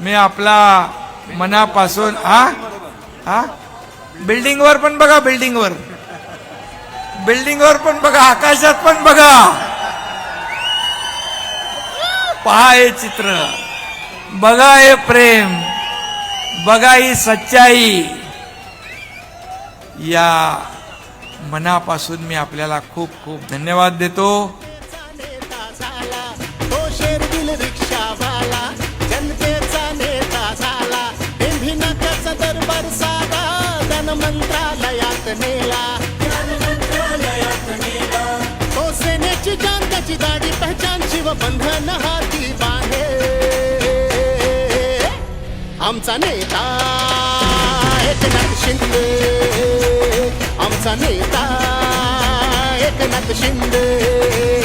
मी आपला मनापासून हा? हा? बिल्डिंगवर पण बघा बिल्डिंगवर. बिल्डिंगवर पण बघा आकाशात पण बघा. पहा हे चित्र. बघा हे प्रेम. बघा ही सच्चाई. या मनापासून मी आपल्याला खूप खूप धन्यवाद देतो. सारा धन मंत्रालयात नेला तो सेनेची जान त्याची दाढी पहचान शिवबंधन हाती बाहे आमचा नेता एकनाथ शिंदे. आमचा नेता एकनाथ शिंदे.